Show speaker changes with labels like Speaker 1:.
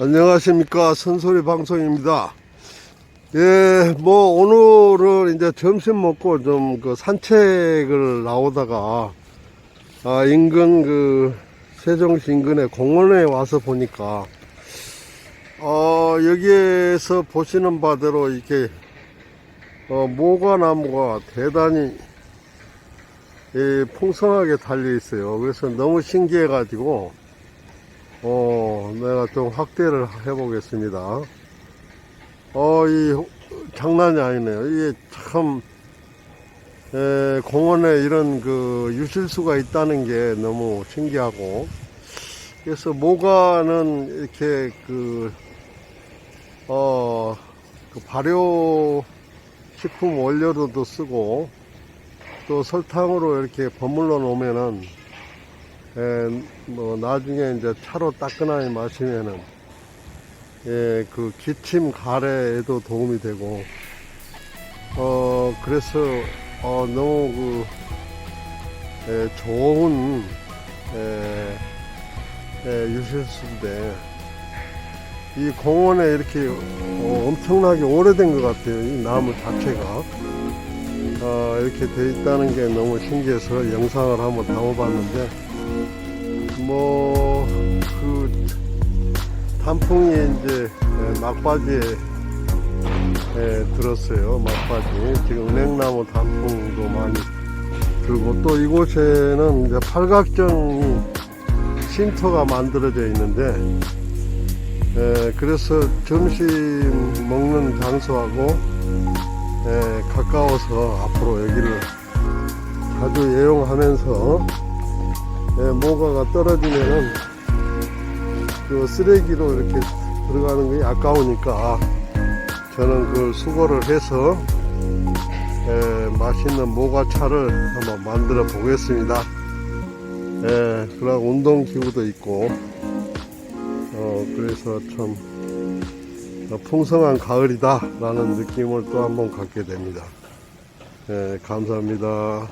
Speaker 1: 안녕하십니까 선소리 방송입니다. 예, 뭐 오늘은 이제 점심 먹고 좀 그 산책을 나오다가 아 인근 그 세종시 인근의 공원에 와서 보니까 어 여기에서 보시는 바대로 이렇게 어 모과나무가 대단히 예, 풍성하게 달려 있어요. 그래서 너무 신기해 가지고 어, 내가 좀 확대를 해보겠습니다. 어, 이, 장난이 아니네요. 이게 참, 에, 공원에 이런 그 유실수가 있다는 게 너무 신기하고, 그래서 모가는 이렇게 그, 어, 그 발효 식품 원료로도 쓰고, 또 설탕으로 이렇게 버물러 놓으면은, 에, 뭐 나중에 이제 차로 따끈하게 마시면은 예, 그 기침 가래에도 도움이 되고 어 그래서 어 너무 그 예, 좋은 예, 예, 유실수인데 이 공원에 이렇게 어, 엄청나게 오래된 것 같아요 이 나무 자체가. 어, 이렇게 돼 있다는 게 너무 신기해서 영상을 한번 담아봤는데 뭐, 그, 단풍이 이제 에, 막바지에 에, 들었어요. 막바지. 지금 은행나무 단풍도 많이 들고 또 이곳에는 이제 팔각정이 쉼터가 만들어져 있는데 에, 그래서 점심 먹는 장소하고 에, 가까워서 앞으로 여기를 자주 애용하면서 예, 모가가 떨어지면은 그 쓰레기로 이렇게 들어가는 게 아까우니까 저는 그 수거를 해서 예, 맛있는 모가차를 한번 만들어 보겠습니다. 예, 그런 운동 기구도 있고 어, 그래서 참 풍성한 가을이다 라는 느낌을 또 한번 갖게 됩니다. 예, 감사합니다.